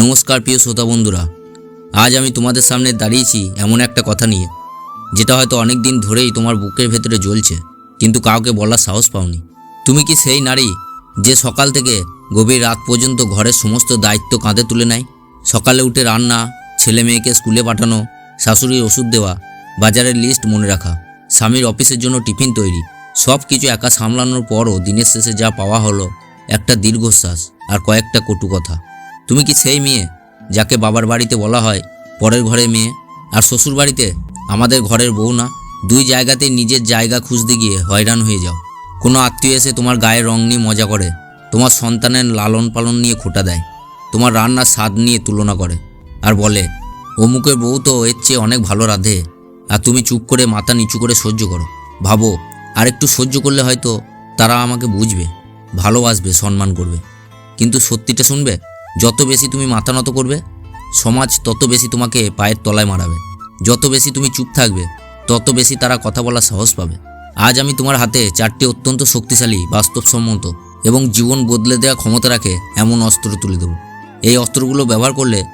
নমস্কার প্রিয় শ্রোতা বন্ধুরা, আজ আমি তোমাদের সামনে দাঁড়িয়েছি এমন একটা কথা নিয়ে, যেটা হয়তো অনেক দিন ধরেই তোমার বুকের ভেতরে জ্বলছে, কিন্তু কাউকে বলার সাহস পাওনি। তুমি কি সেই নারী যে সকাল থেকে গভীর রাত পর্যন্ত ঘরের সমস্ত দায়িত্ব কাঁধে তুলে নেয়? সকালে উঠে রান্না, ছেলে মেয়েকে স্কুলে পাঠানো, শাশুড়ির ওষুধ দেওয়া, বাজারের লিস্ট মনে রাখা, স্বামীর অফিসের জন্য টিফিন তৈরি সব কিছু একা সামলানোর পরও দিনের শেষে যা পাওয়া হলো, একটা দীর্ঘশ্বাস আর কয়েকটা কটু কথা। তুমি কি সেই মেয়ে যাকে বাবার বাড়িতে বলা হয় পরের ঘরে মেয়ে? আর শ্বশুর বাড়িতে? আমাদের ঘরের বউ না। দুই জায়গাতেই নিজের জায়গা খুঁজতে গিয়ে হয়রান হয়ে যাও। কোনো আত্মীয় এসে তোমার গায়ের রং নিয়ে মজা করে, তোমার সন্তানের লালন পালন নিয়ে খোটা দেয়, তোমার রান্নার স্বাদ নিয়ে তুলনা করে আর বলে, অমুকের বউ তো এর চেয়ে অনেক ভালো রাঁধে, আর তুমি চুপ করে মাথা নিচু করে সহ্য করো। ভাবো আর একটু সহ্য করলে হয়তো তারা আমাকে বুঝবে, ভালোবাসবে, সম্মান করবে। কিন্তু সত্যিটা শুনবে? যত বেশি তুমি মাথা নত করবে, সমাজ তত বেশি তোমাকে পায়ের তলায় মারাবে। যত বেশি তুমি চুপ থাকবে, তত বেশি তারা কথা বলার সাহস পাবে। আজ আমি তোমার হাতে চারটি অত্যন্ত শক্তিশালী, বাস্তবসম্মত এবং জীবন বদলে দেওয়া ক্ষমতা রাখে এমন অস্ত্র তুলে দেবো। এই অস্ত্রগুলো ব্যবহার করলে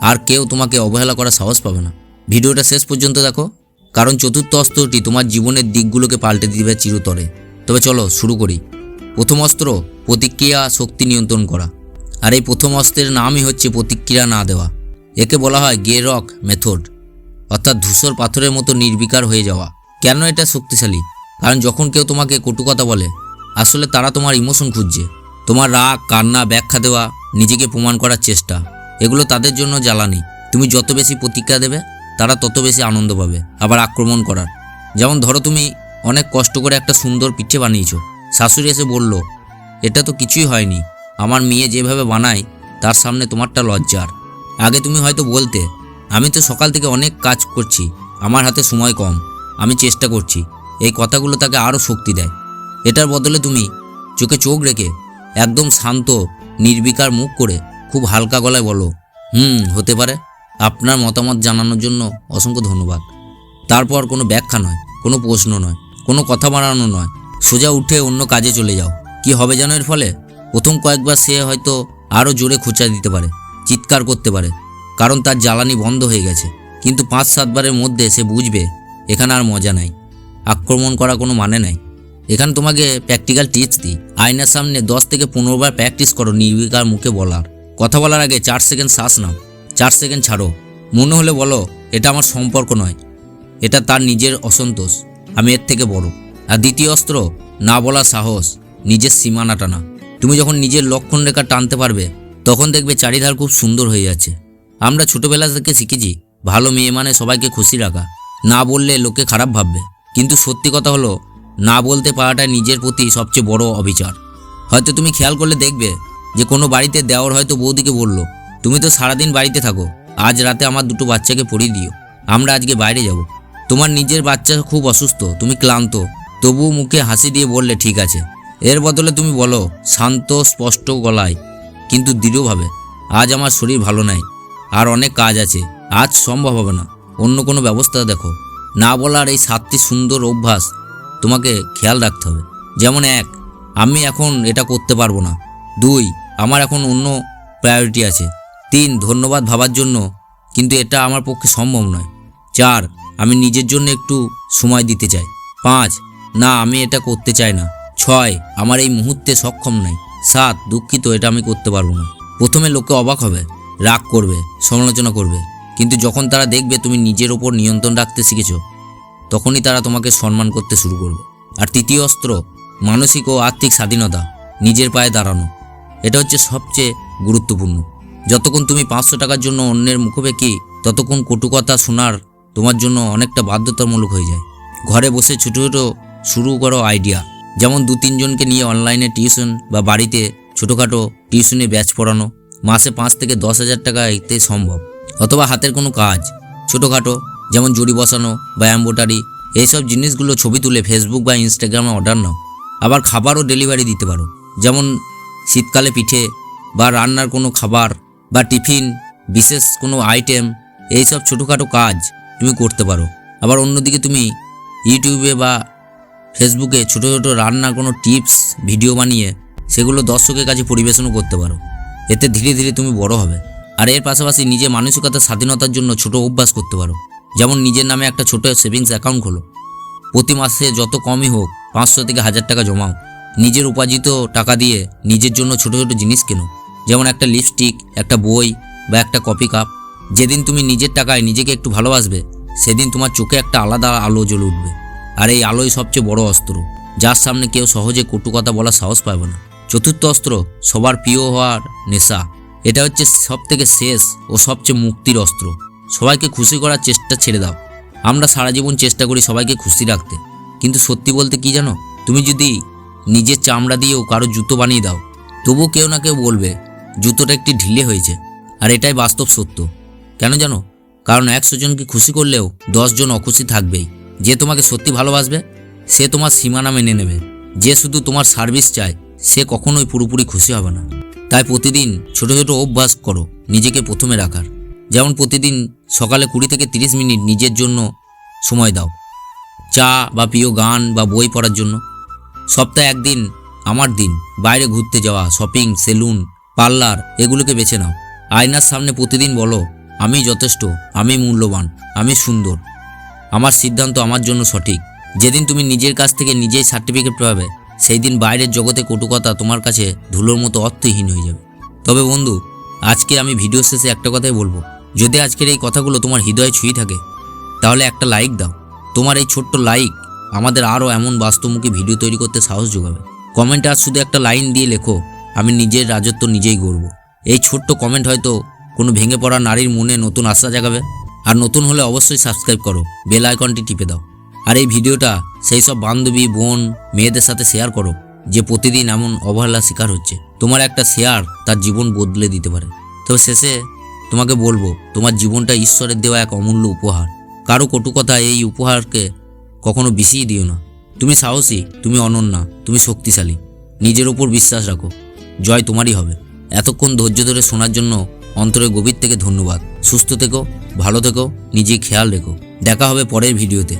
আর কেউ তোমাকে অবহেলা করার সাহস পাবে না। ভিডিওটা শেষ পর্যন্ত দেখো, কারণ চতুর্থ অস্ত্রটি তোমার জীবনের দিকগুলোকে পাল্টে দিবে চিরতরে। তবে চলো শুরু করি। প্রথম অস্ত্র প্রতিক্রিয়া শক্তি নিয়ন্ত্রণ করা। আর এই প্রথম অস্ত্রের নামই হচ্ছে প্রতিক্রিয়া না দেওয়া। একে বলা হয় গে রক মেথড, অর্থাৎ ধূসর পাথরের মতো নির্বিকার হয়ে যাওয়া। কেন এটা শক্তিশালী? কারণ যখন কেউ তোমাকে কটু কথা বলে, আসলে তারা তোমার ইমোশন খুঁজছে। তোমার রাগ, কান্না, ব্যাখ্যা দেওয়া, নিজেকে প্রমাণ করার চেষ্টা। এগুলো তাদের জন্য জ্বালানি। তুমি যত বেশি প্রতিক্রিয়া দেবে, তারা তত বেশি আনন্দ পাবে, আবার আক্রমণ করার। যেমন ধরো তুমি অনেক কষ্ট করে একটা সুন্দর পিঠে বানিয়েছো। শাশুড়ি এসে বলল, এটা তো কিছুই হয়নি। আমার মেয়ে যেভাবে বানায়, তার সামনে তোমারটা লজ্জার। আগে তুমি হয়তো বলতে, আমি তো সকাল থেকে অনেক কাজ করছি, আমার হাতে সময় কম, আমি চেষ্টা করছি। এই কথাগুলো তাকে আরও শক্তি দেয়। এটার বদলে তুমি চোখে চোখ রেখে একদম শান্ত, নির্বিকার মুখ করে খুব হালকা গলায় বলো, হুম, হতে পারে। আপনার মতামত জানানোর জন্য অসংখ্য ধন্যবাদ। তারপর কোনো ব্যাখ্যা নয়, কোনো প্রশ্ন নয়, কোনো কথা বাড়ানো নয়। সোজা উঠে অন্য কাজে চলে যাও। কি হবে যেন এর ফলে? প্রথম কয়েকবার সে হয়তো আরও জোরে খোঁচা দিতে পারে, চিৎকার করতে পারে, কারণ তার জ্বালানি বন্ধ হয়ে গেছে। কিন্তু পাঁচ সাতবারের মধ্যে সে বুঝবে, এখানে আর মজা নাই, আক্রমণ করা কোনো মানে নাই। এখানে তোমাকে প্র্যাকটিক্যাল টিপস দিই। আয়নার সামনে দশ থেকে পনেরো বার প্র্যাকটিস করো নির্বিকার মুখে বলার। কথা বলার আগে চার সেকেন্ড শ্বাস নাও, চার সেকেন্ড ছাড়ো। মনে হলে বলো, এটা আমার সম্পর্ক নয়, এটা তার নিজের অসন্তোষ, আমি এর থেকে বড়। আর দ্বিতীয় অস্ত্র, না বলা সাহস, নিজের সীমানা টানা তুমি যখন নিজের লক্ষণ রেখা টানতে পারবে, তখন দেখবে চারিধার খুব সুন্দর হয়ে যাচ্ছে। আমরা ছোটবেলা থেকে শিখেছি, ভালো মেয়ে মানে সবাইকে খুশি রাখা। না বললে লোকে খারাপ ভাববে। কিন্তু সত্যি কথা হলো, না বলতে পারাটা নিজের প্রতি সবচেয়ে বড় অবিচার। হয়তো তুমি খেয়াল করলে দেখবে যে কোনো বাড়িতে দেওয়ার হয়তো বৌদিকে বলল, তুমি তো সারাদিন বাড়িতে থাকো, আজ রাতে আমার দুটো বাচ্চাকে পড়িয়ে দিও। আমরা আজকে বাইরে যাব। তোমার নিজের বাচ্চা খুব অসুস্থ, তুমি ক্লান্ত। তবুও মুখে হাসি দিয়ে বললে, ঠিক আছে। এর বদলে তুমি বলো, শান্ত, স্পষ্ট গলায়, কিন্তু দৃঢ়ভাবে, আজ আমার শরীর ভালো নাই, আর অনেক কাজ আছে, আজ সম্ভব হবে না, অন্য কোনো ব্যবস্থা দেখো। না বলার এই সাতটি সুন্দর অভ্যাস তোমাকে খেয়াল রাখতে হবে। যেমন এক, আমি এখন এটা করতে পারব না। দুই, আমার এখন অন্য প্রায়োরিটি আছে। তিন, ধন্যবাদ ভাবার জন্য, কিন্তু এটা আমার পক্ষে সম্ভব নয়। চার, আমি নিজের জন্য একটু সময় দিতে চাই। পাঁচ, না, আমি এটা করতে চাই না। ছয়, আমার এই মুহূর্তে সক্ষম নাই। সাত, দুঃখিত, এটা আমি করতে পারব না। প্রথমে লোকে অবাক হবে, রাগ করবে, সমালোচনা করবে। কিন্তু যখন তারা দেখবে তুমি নিজের ওপর নিয়ন্ত্রণ রাখতে শিখেছ, তখনই তারা তোমাকে সম্মান করতে শুরু করবে। আর তৃতীয় অস্ত্র, মানসিক ও আর্থিক স্বাধীনতা, নিজের পায়ে দাঁড়ানো। এটা হচ্ছে সবচেয়ে গুরুত্বপূর্ণ। যতক্ষণ তুমি পাঁচশো টাকার জন্য অন্যের মুখোপেক্ষি ততক্ষণ কটু কথা শোনার তোমার জন্য অনেকটা বাধ্যতামূলক হয়ে যায়। ঘরে বসে ছোটো ছোটো শুরু করো আইডিয়া। যেমন দু তিনজনকে নিয়ে অনলাইনে টিউশন বা বাড়িতে ছোটোখাটো টিউশনে ব্যাচ পড়ানো, মাসে পাঁচ থেকে দশ হাজার টাকা এতে সম্ভব। অথবা হাতের কোনো কাজ, ছোটোখাটো, যেমন জড়ি বসানো বা অ্যাম্বোটারি এইসব জিনিসগুলো ছবি তুলে ফেসবুক বা ইনস্টাগ্রামে অর্ডার নাও। আবার খাবারও ডেলিভারি দিতে পারো। যেমন শীতকালে পিঠে বা রান্নার কোনো খাবার বা টিফিন, বিশেষ কোনো আইটেম এইসব ছোটোখাটো কাজ তুমি করতে পারো। আবার অন্যদিকে তুমি ইউটিউবে বা ফেসবুকে ছোটো ছোটো রান্নার কোনো টিপস, ভিডিও বানিয়ে সেগুলো দর্শকের কাছে পরিবেশনও করতে পারো। এতে ধীরে ধীরে তুমি বড় হবে। আর এর পাশাপাশি নিজের মানসিকতার স্বাধীনতার জন্য ছোট অভ্যাস করতে পারো। যেমন নিজের নামে একটা ছোট সেভিংস অ্যাকাউন্ট খোলো। প্রতি মাসে যত কমই হোক পাঁচশো থেকে হাজার টাকা জমাও। নিজের উপার্জিত টাকা দিয়ে নিজের জন্য ছোট ছোট জিনিস কেনো। যেমন একটা লিপস্টিক, একটা বই বা একটা কফি কাপ। যেদিন তুমি নিজের টাকায় নিজেকে একটু ভালোবাসবে, সেদিন তোমার চোখে একটা আলাদা আলো জ্বলে উঠবে। আর এই আলোই সবচেয়ে বড় অস্ত্র, যার সামনে কেউ সহজে কটু কথা বলার সাহস পাবে না। চতুর্থ অস্ত্র সবার প্রিয় হওয়ার নেশা। এটা হচ্ছে সব থেকে শেষ ও সবচেয়ে মুক্তির অস্ত্র। সবাইকে খুশি করার চেষ্টা ছেড়ে দাও। আমরা সারা জীবন চেষ্টা করি সবাইকে খুশি রাখতে। কিন্তু সত্যি বলতে কি জানো? তুমি যদি নিজের চামড়া দিয়েও কারও জুতো বানিয়ে দাও, তবু কেউ না কেউ বলবে, জুতোটা একটি ঢিলে হয়েছে। আর এটাই বাস্তব সত্য। কেন জানো? কারণ একশো জনকে খুশি করলেও দশজন অখুশি থাকবেই। যে তোমাকে সত্যি ভালোবাসবে, সে তোমার সীমানা মেনে নেবে। যে শুধু তোমার সার্ভিস চায়, সে কখনোই পুরোপুরি খুশি হবে না। তাই প্রতিদিন ছোট ছোট অভ্যাস করো, নিজেকে প্রথমে রাখার। যেমন প্রতিদিন সকালে কুড়ি থেকে তিরিশ মিনিট নিজের জন্য সময় দাও। চা বা প্রিয় গান বা বই পড়ার জন্য। সপ্তাহে একদিন, আমার দিন, বাইরে ঘুরতে যাওয়া শপিং সেলুন পার্লার এগুলোকে বেছে নাও। আয়নার সামনে প্রতিদিন বলো, আমি যথেষ্ট, আমি মূল্যবান, আমি সুন্দর। আমার সিদ্ধান্ত আমার জন্য সঠিক। যেদিন তুমি নিজের কাছ থেকে নিজেই সার্টিফিকেট পাবে সেই দিন বাইরের জগতে কটুকথা তোমার কাছে ধুলোর মতো অর্থহীন হয়ে যাবে। তবে বন্ধু, আজকে আমি ভিডিও শেষে একটা কথাই বলব। যদি আজকের এই কথাগুলো তোমার হৃদয়ে ছুঁয়ে থাকে, তাহলে একটা লাইক দাও। তোমার এই ছোট্ট লাইক আমাদের আরও এমন বাস্তবমুখী ভিডিও তৈরি করতে সাহস যোগাবে। কমেন্টে আর শুধু একটা লাইন দিয়ে লেখো, আমি নিজের রাজত্ব নিজেই গড়ব। এই ছোট্ট কমেন্ট হয়তো কোনো ভেঙে পড়া নারীর মনে নতুন আশা জাগাবে। আর নতুন হলে অবশ্যই সাবস্ক্রাইব করো, বেল আইকনটি টিপে দাও। আর এই ভিডিওটা সেই সব বান্ধবী, বোন, মেয়েদের সাথে শেয়ার করো, যে প্রতিদিন এমন অবহেলার শিকার হচ্ছে। তোমার একটা শেয়ার তার জীবন বদলে দিতে পারে। তবে শেষে তোমাকে বলব, তোমার জীবনটা ঈশ্বরের দেওয়া এক অমূল্য উপহার। কারও কটু কথা এই উপহারকে কখনো বিষিয়ে দিও না। তুমি সাহসী, তুমি অনন্যা, তুমি শক্তিশালী। নিজের ওপর বিশ্বাস রাখো। জয় তোমারই হবে। এতক্ষণ ধৈর্য ধরে শোনার জন্য অন্তরে গভীর থেকে ধন্যবাদ। সুস্থ থেকো ভালো থেকো নিজে খেয়াল রেখো। দেখা হবে পরের ভিডিওতে।